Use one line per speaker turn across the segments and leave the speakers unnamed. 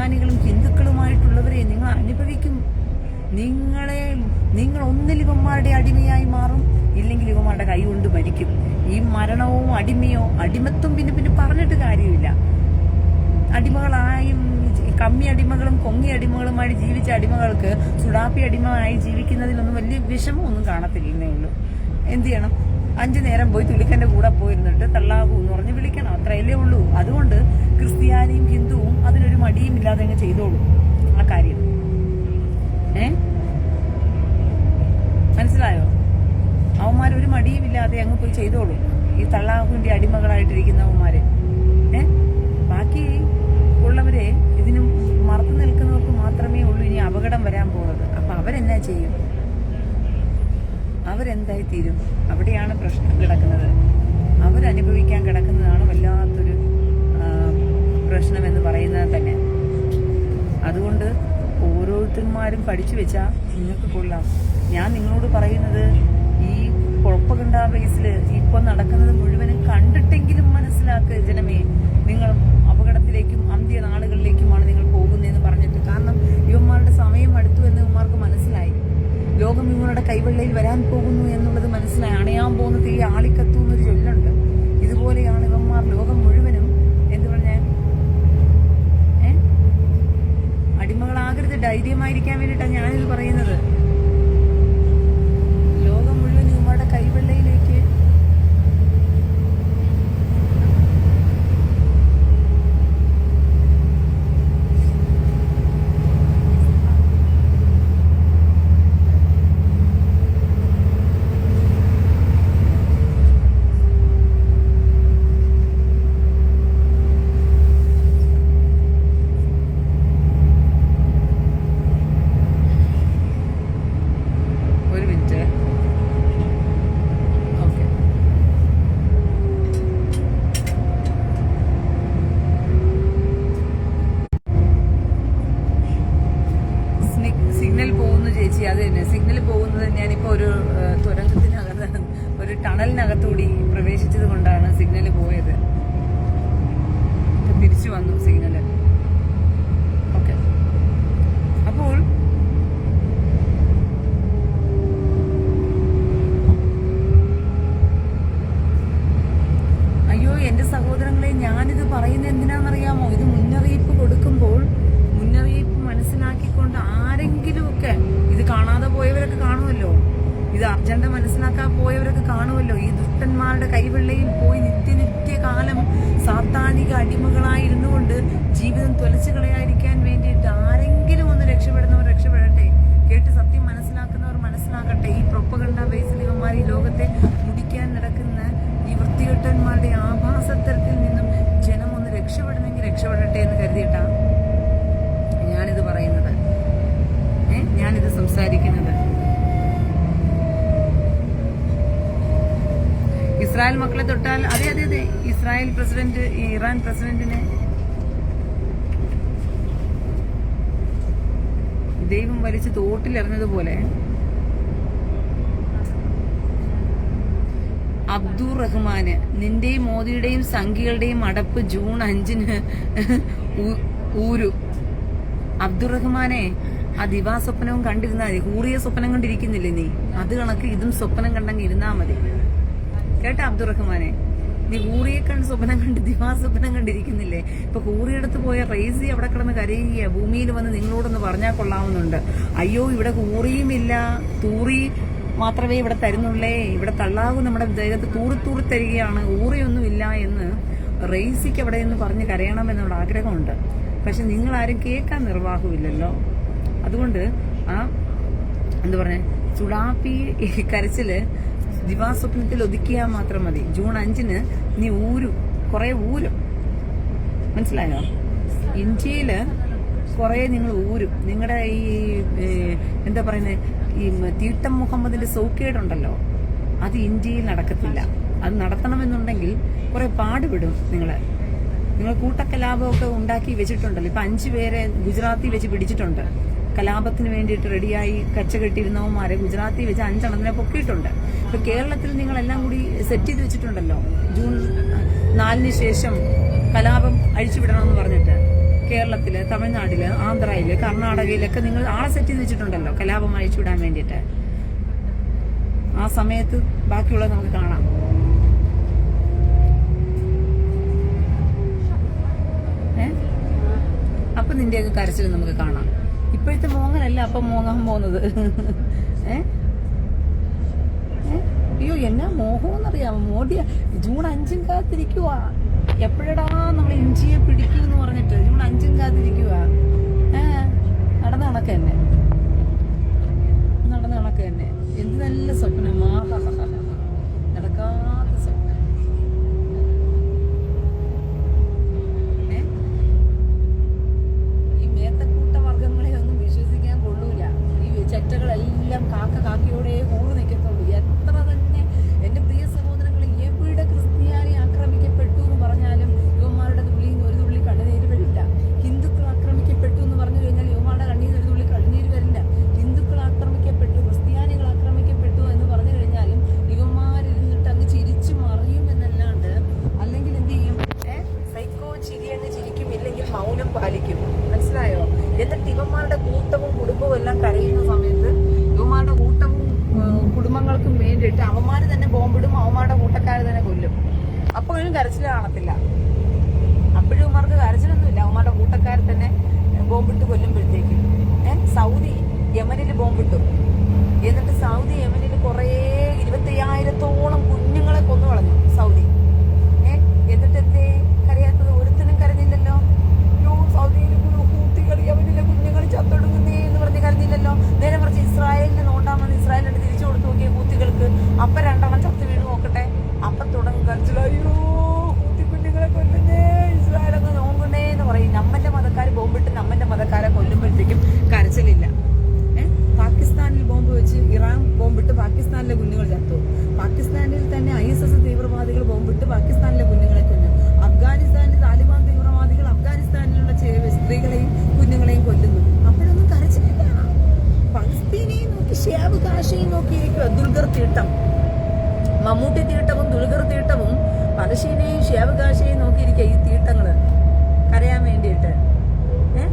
ക്രിസ്ത്യാനികളും ഹിന്ദുക്കളുമായിട്ടുള്ളവരെ നിങ്ങൾ അനുഭവിക്കും. നിങ്ങളെ നിങ്ങൾ ഒന്നിൽ ഇവന്മാരുടെ അടിമയായി മാറും. ഇല്ലെങ്കിൽ ഇവന്മാരുടെ കൈ കൊണ്ട് മരിക്കും. ഈ മരണവും അടിമയോ അടിമത്വം പിന്നെ പിന്നെ പറഞ്ഞിട്ട് കാര്യമില്ല. അടിമകളായും കമ്മി അടിമകളും കൊങ്ങി അടിമകളുമായി ജീവിച്ച അടിമകൾക്ക് സുഡാപ്പി അടിമയായി ജീവിക്കുന്നതിലൊന്നും വലിയ വിഷമമൊന്നും കാണത്തില്ലെന്നേ ഉള്ളൂ. എന്ത് ചെയ്യണം? അഞ്ചു നേരം പോയി തുലിക്കന്റെ കൂടെ പോയിരുന്നിട്ട് തള്ളാകൂ എന്ന് പറഞ്ഞ് വിളിക്കണം. അത്രയല്ലേ ഉള്ളൂ. അതുകൊണ്ട് ക്രിസ്ത്യാനിയും ഹിന്ദുവും അതിനൊരു മടിയും ഇല്ലാതെ അങ്ങ് ചെയ്തോളൂ. ആ കാര്യം. ഏ? മനസ്സിലായോ? അവന്മാർ ഒരു മടിയും ഇല്ലാതെ അങ്ങ് പോയി ചെയ്തോളൂ. ഈ തള്ളാഹുവിന്റെ അടിമകളായിട്ടിരിക്കുന്നവന്മാര് ഏ? ബാക്കി ഉള്ളവരെ ഇതിനും മറന്നു നിൽക്കുന്നവർക്ക് മാത്രമേ ഉള്ളൂ ഇനി അപകടം വരാൻ പോകുന്നത്. അപ്പൊ അവരെന്നാ ചെയ്യും? അവരെന്തായി തീരും അവിടെയാണ് പ്രശ്നം കിടക്കുന്നത്. അവരനുഭവിക്കാൻ കിടക്കുന്നതാണ് വല്ലാത്തൊരു ആ, പ്രശ്നം എന്ന് പറയുന്നത് തന്നെ. അതുകൊണ്ട് ഓരോരുത്തന്മാരും പഠിച്ചു വെച്ചാൽ നിങ്ങൾക്ക് കൊള്ളാം. ഞാൻ നിങ്ങളോട് പറയുന്നത് ഈ കുഴപ്പകണ്ട ബേസിൽ ഇപ്പൊ നടക്കുന്നത് മുഴുവനും കണ്ടിട്ടെങ്കിലും മനസ്സിലാക്കുക ജനമേ. നിങ്ങൾ അപകടത്തിലേക്കും അന്ത്യ നാളുകളിലേക്കുമാണ് നിങ്ങൾ പോകുന്നതെന്ന് പറഞ്ഞിട്ട്. കാരണം യുവന്മാരുടെ സമയം അടുത്തു എന്ന് ഇവന്മാർക്ക് മനസ്സിലായി. ലോകം ഇവരുടെ കൈവെള്ളയിൽ വരാൻ പോകുന്നു എന്നുള്ളത് മനസ്സിലായി. അണയാൻ പോകുന്നത് ഈ ആളിക്കത്തു എന്നൊരു ചൊല്ലുണ്ട്. ഇതുപോലെയാണ് ഇവന്മാർ ലോകം മുഴുവനും എന്ത് പറഞ്ഞാൽ ഏ അടിമകളാകരുത് ധൈര്യമായിരിക്കാൻ വേണ്ടിയിട്ടാണ് ഞാനിത് പറയുന്നത് ലോകം മുഴുവൻ ഇവരുടെ കൈവെള്ളയിലേക്ക് ഒരു മിനിറ്റ് ഓക്കെ സിഗ്നൽ പോകുന്നു ചേച്ചി അത് തന്നെ സിഗ്നൽ പോകുന്നത് ഞാനിപ്പോ ഒരു ഏഹ്, തുരങ്കത്തിനകത്ത് ഒരു ടണലിനകത്തൂടി പ്രവേശിച്ചത് കൊണ്ടാണ് സിഗ്നൽ പോയത്. തിരിച്ചു വന്നു സിഗ്നൽ. സാത്താനിക അടിമകളായിരുന്നു കൊണ്ട് ജീവിതം തൊലച്ചു കളയാതിരിക്കാൻ വേണ്ടിയിട്ട് ആരെങ്കിലും ഒന്ന് രക്ഷപ്പെടുന്നവർ രക്ഷപ്പെടട്ടെ. കേട്ട് സത്യം മനസ്സിലാക്കുന്നവർ മനസ്സിലാക്കട്ടെ ഈ പ്രൊപ്പകണ്ട ബേസിലിവന്മാർ ഈ ലോകത്തെ മുടിക്കാൻ നടക്കുന്ന ഈ വൃത്തികെട്ടന്മാരുടെ ആഭാസത്തരത്തിൽ നിന്നും ജനം ഒന്ന് രക്ഷപ്പെടണമെങ്കിൽ രക്ഷപ്പെടട്ടെ എന്ന് കരുതിയിട്ടാണ് ഞാനിത് പറയുന്നത്. ഏ? ഞാനിത് സംസാരിക്കുന്നത്. ഇസ്രായേൽ മക്കളെ തൊട്ടാൽ അതെ അതെ അതെ. ഇസ്രായേൽ പ്രസിഡന്റ് ഇറാൻ പ്രസിഡന്റിനെ ദൈവം വലിച്ച് തോട്ടിലെറിഞ്ഞതുപോലെ അബ്ദുർ റഹ്മാന് നിന്റെയും മോദിയുടെയും സംഖ്യകളുടെയും അടപ്പ് ജൂൺ അഞ്ചിന് ഊരു. അബ്ദുർ റഹ്മാനെ ആ ദിവാസ്വപ്നവും കണ്ടിരുന്നാൽ മതി. ഹൂറിയ സ്വപ്നം കണ്ടിരിക്കുന്നില്ലേ നീ? അത് കണക്ക് ഇതും സ്വപ്നം കണ്ടെങ്കിൽ ഇരുന്നാ മതി. കേട്ടാ അബ്ദുറഹ്മാനെ? നീ ഹൂറിയെ കണ്ട് സ്വപ്നം കണ്ട് ദിവാ സ്വപ്നം കണ്ടിരിക്കുന്നില്ലേ? ഇപ്പൊ ഹൂറിയടുത്ത് പോയ റേസി അവിടെ കിടന്ന് കരയുക ഭൂമിയിൽ വന്ന് നിങ്ങളോടൊന്ന് പറഞ്ഞാൽ കൊള്ളാവുന്നുണ്ട്. അയ്യോ ഇവിടെ ഹൂറിയുമില്ല തൂറി മാത്രമേ ഇവിടെ തരുന്നുള്ളേ. ഇവിടെ തള്ളാവും നമ്മുടെ ദേഹത്ത് തൂറി തൂറി തരികയാണ്. ഊറിയൊന്നും ഇല്ല എന്ന് റേസിക്ക് അവിടെ നിന്ന് പറഞ്ഞ് കരയണമെന്നുള്ള ആഗ്രഹമുണ്ട്. പക്ഷെ നിങ്ങൾ ആരും കേൾക്കാൻ നിർവാഹമില്ലല്ലോ. അതുകൊണ്ട് ആ എന്താ പറഞ്ഞ ചുടാപ്പി കരച്ചിൽ ദിവാസ്വപ്നത്തിൽ ഒതുക്കിയാൽ മാത്രം മതി. ജൂൺ അഞ്ചിന് നീ ഊരും കുറെ ഊരും. മനസ്സിലായോ? ഇന്ത്യയിൽ കുറെ നിങ്ങൾ ഊരും. നിങ്ങളുടെ ഈ എന്താ പറയുന്നത് ഈ തീട്ടം മുഹമ്മദിന്റെ സൗക്കേടുണ്ടല്ലോ. അത് ഇന്ത്യയിൽ നടക്കത്തില്ല. അത് നടത്തണമെന്നുണ്ടെങ്കിൽ കുറെ പാടുപെടും നിങ്ങൾ. നിങ്ങൾ കൂട്ടക്കലാപമൊക്കെ ഉണ്ടാക്കി വെച്ചിട്ടുണ്ടല്ലോ. ഇപ്പൊ അഞ്ചു പേരെ ഗുജറാത്തിൽ വെച്ച് പിടിച്ചിട്ടുണ്ട്. കലാപത്തിന് വേണ്ടിയിട്ട് റെഡിയായി കച്ച കെട്ടിയിരുന്നവന്മാരെ ഗുജറാത്തിൽ വെച്ച് അഞ്ചെണ്ണത്തിനെ പൊക്കിയിട്ടുണ്ട്. ഇപ്പൊ കേരളത്തിൽ നിങ്ങൾ എല്ലാം കൂടി സെറ്റ് ചെയ്ത് വെച്ചിട്ടുണ്ടല്ലോ. ജൂൺ നാലിന് ശേഷം കലാപം അഴിച്ചുവിടണമെന്ന് പറഞ്ഞിട്ട് കേരളത്തിൽ തമിഴ്നാട്ടിൽ ആന്ധ്രയിൽ കർണാടകയിലൊക്കെ നിങ്ങൾ ആളെ സെറ്റ് ചെയ്ത് വെച്ചിട്ടുണ്ടല്ലോ കലാപം അഴിച്ചുവിടാൻ വേണ്ടിയിട്ട്. ആ സമയത്ത് ബാക്കിയുള്ളത് നമുക്ക് കാണാം. അപ്പൊ നിന്റെയൊക്കെ കരച്ചിൽ നമുക്ക് കാണാം. ഇപ്പോഴത്തെ മോങ്ങനല്ല അപ്പൊ മോങ്ങാൻ പോകുന്നത്. ഏ? അയ്യോ എന്നാ മോഹമെന്നറിയാമോ മോഡിയ ജൂൺ അഞ്ചും കാത്തിരിക്കുക എപ്പോഴടാ നമ്മൾ ഇഞ്ചിയെ പിടിക്കൂ എന്ന് പറഞ്ഞിട്ട്? ജൂൺ അഞ്ചും കാത്തിരിക്കുക ഏ? നടന്ന കണക്ക് തന്നെ. നടന്ന കണക്ക് തന്നെ. എന്ത് നല്ല സ്വപ്നം. ആഹാഹാഹാ. ताकि उन्हें होम ബോംബിട്ട് കൊല്ലുമ്പോഴത്തേക്കും സൗദി യമനിൽ ബോംബിട്ടു. എന്നിട്ട് സൗദി യമനിൽ കുറേ ഇരുപത്തയ്യായിരത്തോളം കുഞ്ഞുങ്ങളെ കൊന്നു കളഞ്ഞു സൗദി ഏ എന്നിട്ട് എന്തേ കരയാത്തത് ഒരുത്തനും കരഞ്ഞില്ലല്ലോ യോ സൗദിയിൽ കൂട്ടികൾ യമനിലെ കുഞ്ഞുങ്ങൾ ചത്തൊടുങ്ങുന്നേ എന്ന് പറഞ്ഞ് കരഞ്ഞില്ലല്ലോ നേരെ മറിച്ച് ഇസ്രായേലിന് നോണ്ടാമെന്ന് ഇസ്രായേലിന് തിരിച്ചു കൊടുത്തു നോക്കിയ കൂത്തികൾക്ക് അപ്പൊ രണ്ടെണ്ണം ചത്ത് വീണ് നോക്കട്ടെ അപ്പൊ തുടങ്ങും കരച്ചിൽ അയ്യോ കൂത്തി കുഞ്ഞുങ്ങളെ കൊല്ലുന്നേ ഇസ്രായേൽ അങ്ങ് നോക്കുന്നേ എന്ന് പറയും നമ്മന്റെ മതക്കാർ ബോംബിട്ട് നമ്മന്റെ മതക്കാരെ കൊല്ലുമ്പോഴത്തേക്കും കരച്ചിലില്ല ഏ? പാകിസ്ഥാനിൽ ബോംബ് വെച്ച് ഇറാൻ ബോംബിട്ട് പാകിസ്ഥാനിലെ കുഞ്ഞുങ്ങൾ ചത്തു പാകിസ്ഥാനിൽ തന്നെ ഐ എസ് എസ് തീവ്രവാദികൾ ബോംബിട്ട് പാകിസ്ഥാനിലെ കുഞ്ഞുങ്ങളെ കൊന്നു അഫ്ഗാനിസ്ഥാനിൽ താലിബാൻ തീവ്രവാദികൾ അഫ്ഗാനിസ്ഥാനിലുള്ള ചെ- സ്ത്രീകളെയും കുഞ്ഞുങ്ങളെയും കൊല്ലുന്നു അപ്പോഴൊന്നും കരച്ചിലില്ല പലസ്തീനെയും നോക്കി ഷേബ് കാശയും നോക്കിയിരിക്കുക ദുൽഖർ തീട്ടം മമ്മൂട്ടി തീട്ടവും ദുൽഖർ തീട്ടവും പലശീനെയും ഷേബ് കാശയും നോക്കിയിരിക്കുക ഈ തീട്ടങ്ങൾ കരയാൻ വേണ്ടിയിട്ട് ഏ?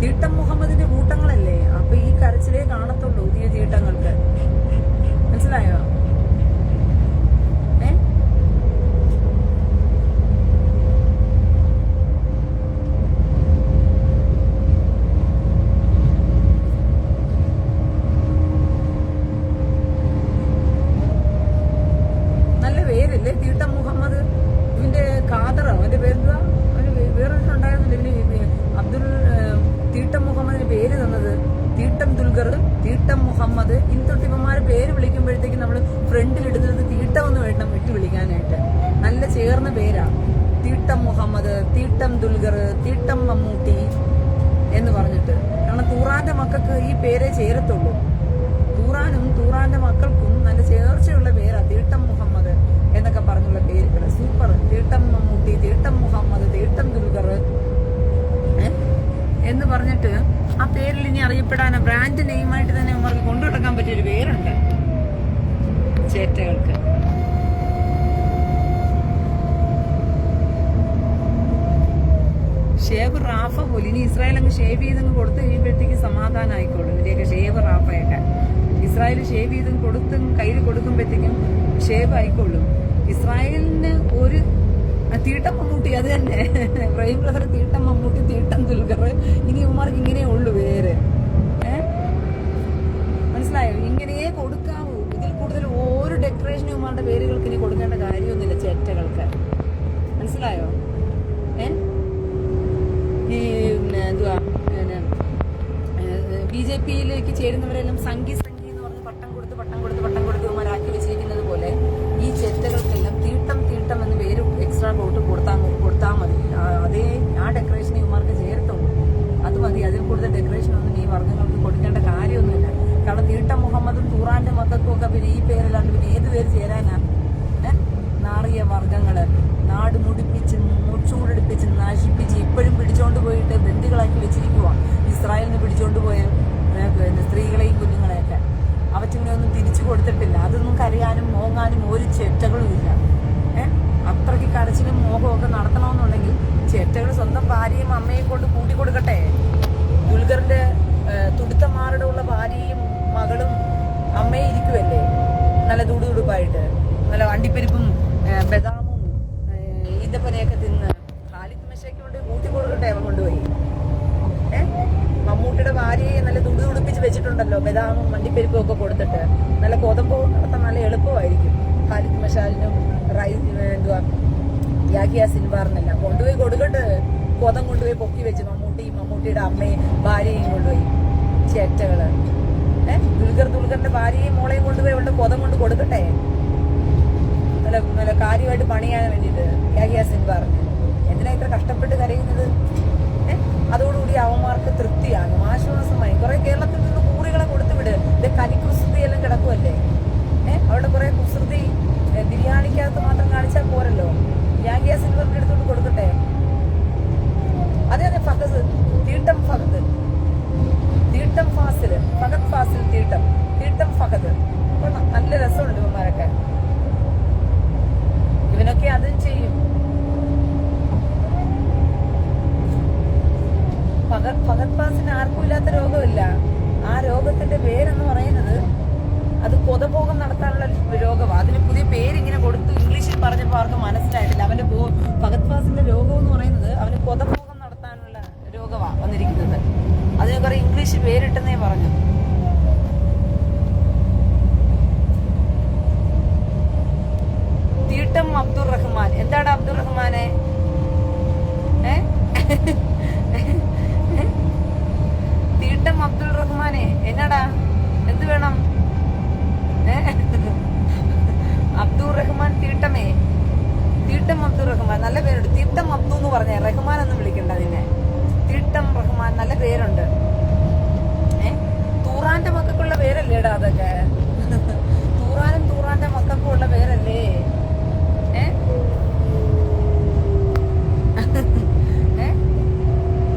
തീട്ടം മുഹമ്മദിന്റെ കൂട്ടങ്ങളല്ലേ അപ്പൊ ഈ കരച്ചിലേ കാണത്തുള്ളൂ ഈ തീട്ടങ്ങൾക്ക് മനസ്സിലായോ ഏ നല്ല പേരല്ലേ തീട്ടം മുഹമ്മദ് ഇവന്റെ ഖാദറോ അവന്റെ പേരെന്തുവാ അവന് വേ- വേറൊരു ഉണ്ടായിരുന്നില്ല ഇവന് ഈ അബ്ദുൽ ഏഹ്, തീട്ടം മുഹമ്മദിന് പേര് തന്നത് തീട്ടം ദുൽഖർ തീട്ടം മുഹമ്മദ് ഇനി തൊട്ട് ഇവന്മാരെ പേര് വിളിക്കുമ്പോഴത്തേക്ക് നമ്മൾ ഫ്രണ്ടിൽ ഇടുന്നത് തീട്ടം എന്ന് വേണം വിട്ടു വിളിക്കാനായിട്ട് നല്ല ചേർന്ന പേരാ തീട്ടം മുഹമ്മദ് തീട്ടം ദുൽഖർ തീട്ടം മമ്മൂട്ടി എന്ന് പറഞ്ഞിട്ട് കാരണം തൂറാന്റെ മക്കൾക്ക് ഈ പേരെ ചേരത്തുള്ളൂ. തൂറാനും തൂറാന്റെ മക്കൾക്കും നല്ല ചേർച്ചയുള്ള പേരാ തീട്ടം മുഹമ്മദ് എന്നൊക്കെ പറഞ്ഞുള്ള പേരുകൾ സൂപ്പർ. തീട്ടം മമ്മൂട്ടി തീട്ടം മുഹമ്മദ് തീട്ടം ദുൽഖർ? എന്ന് പറഞ്ഞിട്ട് ആ പേരിൽ ഇനി അറിയപ്പെടാൻ ബ്രാൻഡ് നെയിമായിട്ട് തന്നെ അവർക്ക് കൊണ്ടു നടക്കാൻ പറ്റിയൊരു പേരുണ്ട്. ചേറ്റകൾക്ക് ഷേവ് റാഫ പോലും ഇനി ഇസ്രായേൽ അങ്ങ് ഷേവ് ചെയ്തങ്ങ് കൊടുത്തു കഴിയുമ്പോഴത്തേക്ക് സമാധാനം ആയിക്കോളും ഇതിന്റെയൊക്കെ ഷേവ് റാഫയൊക്കെ. ഇസ്രായേൽ ഷേവ് ചെയ്തും കൊടുത്തും കയ്യിൽ കൊടുക്കുമ്പോഴത്തേക്കും ഷേവ് ആയിക്കോളും. ഇസ്രായേലിന് ഒരു തീട്ടം മമ്മൂട്ടി അത് തന്നെ. ഇബ്രാഹിം ബ്രദർ തീട്ടം മമ്മൂട്ടി തീട്ടം ദുൽഖർ. ഇനി ഉമാർക്ക് ഇങ്ങനെ ഉള്ളു ഏ? മനസ്സിലായോ? ഇങ്ങനെയേ കൊടുക്കാവൂ. ഇതിൽ കൂടുതൽ ഓരോ ഡെക്കറേഷനും ഉമാരുടെ പേരുകൾക്ക് ഇനി കൊടുക്കേണ്ട കാര്യമൊന്നുമില്ല ചേറ്റകൾക്ക്. മനസ്സിലായോ? ഏ ഈ പിന്നെ എന്തുവാ ബി ജെ പിയിലേക്ക് ചേരുന്നവരെല്ലാം സംഘി ഭാര്യയും മകളും അമ്മയും ഇരിക്കുമല്ലേ നല്ല തുടുതുടുപ്പായിട്ട് നല്ല വണ്ടിപ്പരിപ്പും ബദാമും ഈന്തപ്പനയൊക്കെ തിന്ന് കാലിത്ത് മെശയ്ക്ക് കൊണ്ട് കൂട്ടി കൊടുക്കട്ടെ അവൻ കൊണ്ടുപോയി. മമ്മൂട്ടിയുടെ ഭാര്യയെ നല്ല തുടുതുടുപ്പിച്ച് വെച്ചിട്ടുണ്ടല്ലോ ബദാമും വണ്ടിപ്പരിപ്പും ഒക്കെ കൊടുത്തിട്ട്. നല്ല കോതമ്പവും നടത്താൻ നല്ല എളുപ്പമായിരിക്കും. ഖാലിദ് മഷാലിനും റൈ എന്തുവാ യാഹിയ സിൻബാറിനെല്ലാം കൊണ്ടുപോയി കൊടുക്കട്ടെ. കോതം കൊണ്ടുപോയി പൊക്കി വെച്ച് മമ്മൂട്ടിയും മമ്മൂട്ടിയുടെ അമ്മയും ഭാര്യയും കൊണ്ടുപോയി. ചേറ്റകൾ ഏ? ദുൽഖർ ദുൽഖറിന്റെ ഭാര്യയും മോളെയും കൊണ്ടുപോയി അവളുടെ കൊതം കൊണ്ട് കൊടുക്കട്ടെ? നല്ല നല്ല കാര്യമായിട്ട് പണിയാൻ വേണ്ടിയിട്ട് യാഹിയ സിംഗ് പറഞ്ഞു. എന്തിനാ ഇത്ര കഷ്ടപ്പെട്ട് കരയുന്നത്? ഏഹ് അതോടുകൂടി അവന്മാർക്ക് തൃപ്തിയാകും ആശ്വാസമായി കുറെ കേരളത്തിൽ നിന്ന് കൂറികളെ കൊടുത്തുവിട് ഇത് കനിക്കുസൃതി എല്ലാം കിടക്കുമല്ലേ ഏഹ് അവളുടെ കുറെ കുസൃതി ഏ, ബിരിയാണിക്കകത്ത് മാത്രം കാണിച്ചാൽ പോരല്ലോ? യാഗിയ സിൽവറിന്റെ അടുത്തോട്ട് കൊടുക്കട്ടെ? അതെ അതെ ഫഹദ്. തീട്ടം ഫഹദ്. തീട്ടം ഫാസിൽ ഫഹദ് ഫാസിൽ തീട്ടം തീട്ടം ഫഹദ്. നല്ല രസമുണ്ട് ഇവന്മാരൊക്കെ. ഇവനൊക്കെ അതും ചെയ്യും. ഫഹദ് ഫാസിന് ആർക്കും ഇല്ലാത്ത രോഗമില്ല. ആ രോഗത്തിന്റെ പേരെന്ന് പറയുന്നത് അത് കൊതഭോഗം നടത്താനുള്ള രോഗമാണ് അതിന് പുതിയ പേരിങ്ങനെ കൊടുത്തു. ഇംഗ്ലീഷിൽ പറഞ്ഞപ്പോൾ അവർക്ക് മനസ്സിലായിട്ടില്ല. അവന്റെ ഫഹദ് ഫാസിന്റെ രോഗം എന്ന് പറയുന്നത് അവന് കൊതഭോഗം അതിന് കുറെ ഇംഗ്ലീഷ് പേരിട്ടെന്നേ പറഞ്ഞു. തീട്ടം അബ്ദുൾ റഹ്മാൻ. എന്താണ് അബ്ദുൾ റഹ്മാനെ? തീട്ടം അബ്ദുൾ റഹ്മാനെ. എന്നാടാ? എന്ത് വേണം? അബ്ദുൾ റഹ്മാൻ തീട്ടമേ. തീട്ടം അബ്ദുൾ റഹ്മാൻ. നല്ല പേരുണ്ട്. തീട്ടം അബ്ദു എന്ന് പറഞ്ഞേ. റഹ്മാൻ എന്ന് റഹ്മാൻ നല്ല പേരുണ്ട്. തൂറാന്റെ മക്കൾക്കുള്ള പേരല്ലേടാ അതൊക്കെ? തൂറാനും തൂറാന്റെ മക്കൾക്കുള്ള പേരല്ലേ?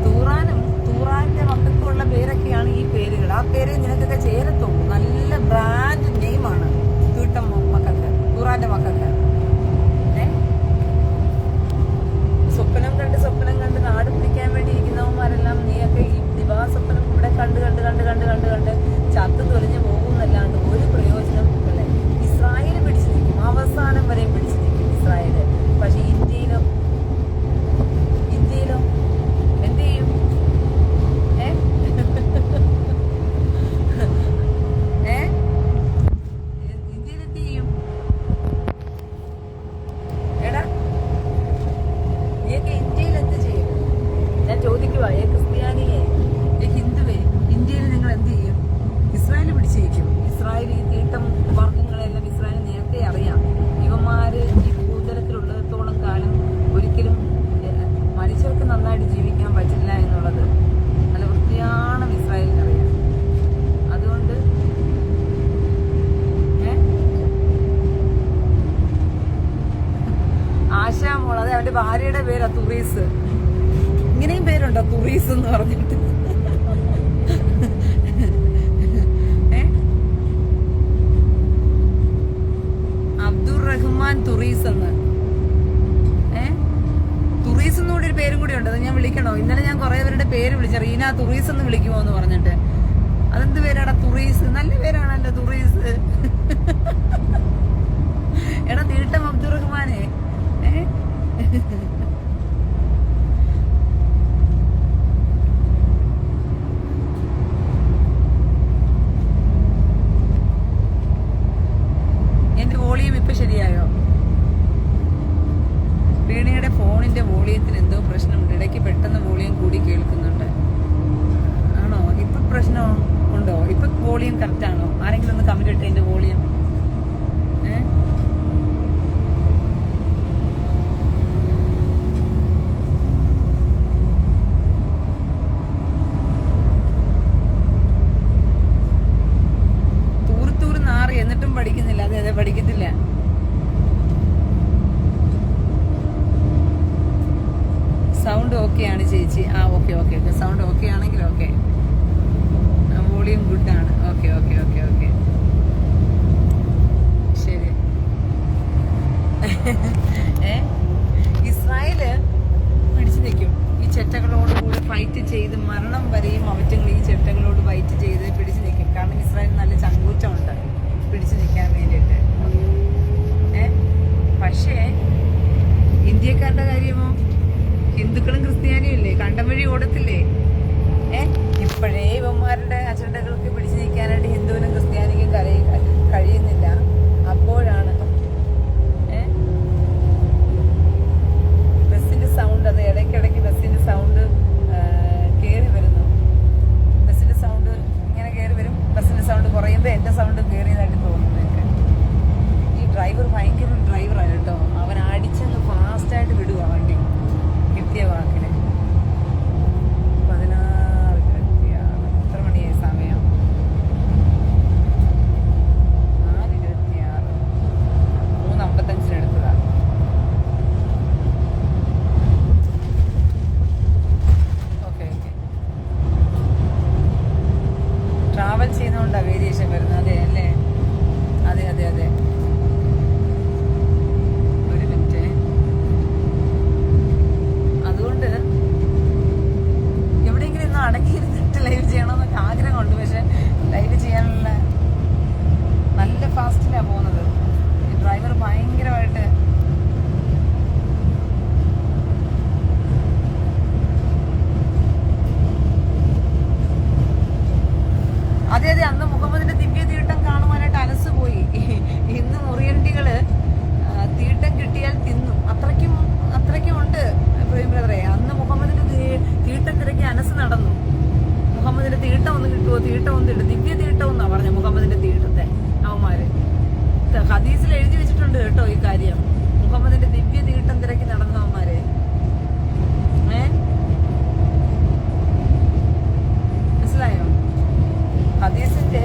തൂറാനും തൂറാന്റെ മക്കൾക്കുള്ള പേരൊക്കെയാണ് ഈ പേരുകൾ. ആ പേര് നിനക്കൊക്കെ ചേരത്തുള്ളൂ നല്ല ബ്രാൻഡ് നെയിമാണ് തീട്ടം മക്കൾക്ക് തൂറാന്റെ മക്കൾക്ക് ഏ? സ്വപ്നം കണ്ട് സ്വപ്നം കണ്ട് നാട് പിടിക്കാൻ വേണ്ടി ഇരിക്കുന്നവന്മാരെല്ലാം നീയൊക്കെ ഈ ദിവാസ്വപ്നം ഇവിടെ കണ്ട് കണ്ട് കണ്ട് കണ്ട് കണ്ട് കണ്ട് ചത്തു തൊലിഞ്ഞു പോകുന്നല്ലാണ്ട് ഒരു പ്രയോജനം ഇല്ല ഇസ്രായേൽ പിടിച്ചു നിൽക്കും അവസാനം വരെ പിടിച്ചു നിൽക്കും ഇസ്രായേൽ പക്ഷെ ഇന്ത്യയിലോ ഇന്ത്യയിലോ എന്ത് ചെയ്യും ഏ ഏ ഇന്ത്യയിൽ എന്ത് ചെയ്യും എടാ നീയൊക്കെ ഇന്ത്യയിൽ എന്ത് ചെയ്യും ഞാൻ ചോദിക്കുക ഏ ക്രിസ്ത്യാനിയെ ഏ ഹിന്ദുവേ ഇന്ത്യയിൽ നിങ്ങൾ എന്ത് ചെയ്യും ഇസ്രായേൽ പിടിച്ചേക്കും ഇസ്രായേൽ ഈ തീട്ടം വർഗങ്ങളെല്ലാം ഇസ്രായേൽ നേരത്തെ അറിയാം ഇവന്മാര് ഈ ഭൂതലത്തിലുള്ളിടത്തോളം കാലം ഒരിക്കലും ഏ, മനുഷ്യർക്ക് നന്നായിട്ട് ജീവിക്കാൻ പറ്റില്ല എന്നുള്ളത് നല്ല വൃത്തിയാണ് ഇസ്രായേലിന് അറിയാം അതുകൊണ്ട് ഏ ആശാമോൾ അതെ അവന്റെ ഭാര്യയുടെ പേരാ തുറീസ് ഇങ്ങനെയും പേരുണ്ടോ തുറീസ് എന്ന് പറഞ്ഞിട്ട് ഏ? അബ്ദുൾ റഹ്മാൻ തുറീസ് എന്ന്. ഏ? തുറീസ് കൂടി ഒരു പേരും കൂടി ഉണ്ട്. അത് ഞാൻ വിളിക്കണോ? ഇന്നലെ ഞാൻ കുറെ പേരുടെ പേര് വിളിച്ച റീന തുറീസ് എന്ന് വിളിക്കുമോ എന്ന് പറഞ്ഞിട്ട്. അതെന്ത് പേരാടാ തുറീസ് നല്ല പേരാണല്ലോ തുറീസ് എടാ തീട്ടം അബ്ദുറഹ്മാനെ. ഏ? അന്ന് ദിവ്യ തീട്ടം കാണുവാനായിട്ട് അലസ് പോയി. ഇന്ന് മുറിയണ്ടികൾ തീട്ടം കിട്ടിയാൽ തിന്നും. അത്രയ്ക്കും അത്രയ്ക്കും ഉണ്ട് പ്രേം ബ്രദറെ. അന്ന് മുഹമ്മദിന്റെ തീട്ടം തിരക്കി അനസ് നടന്നു. മുഹമ്മദിന്റെ തീട്ടം ഒന്ന് കിട്ടുമോ തീട്ടം ഒന്ന് ഇട്ടു ദിവ്യ തീട്ടം എന്നാ പറഞ്ഞു മുഹമ്മദിന്റെ തീട്ടത്തെ അവന്മാര്. ഹദീസിൽ എഴുതി വെച്ചിട്ടുണ്ട് കേട്ടോ ഈ കാര്യം. മുഹമ്മദിന്റെ ദിവ്യ തീട്ടം തിരക്കി നടന്നവന്മാര് ഏ? മനസ്സിലായോ? ഹദീസിന്റെ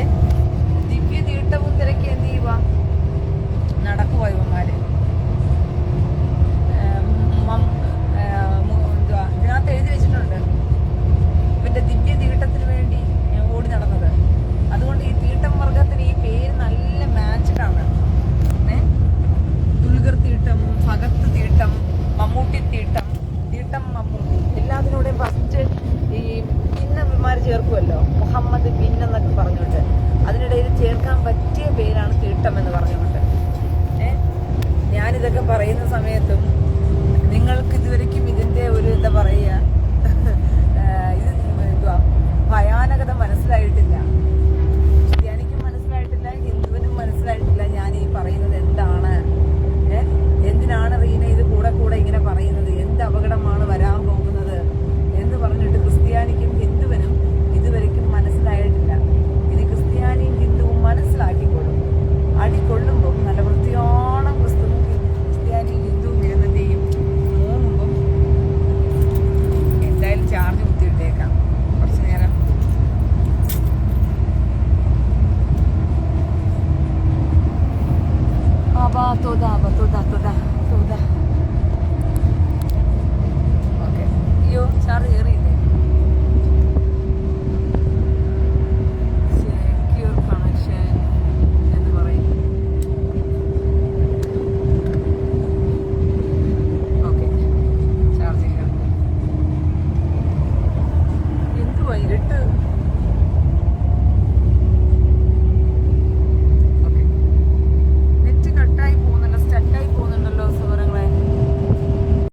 아, 또다, 봐, 또다, 또다, 또다. 오케이. 요, 잘 이리.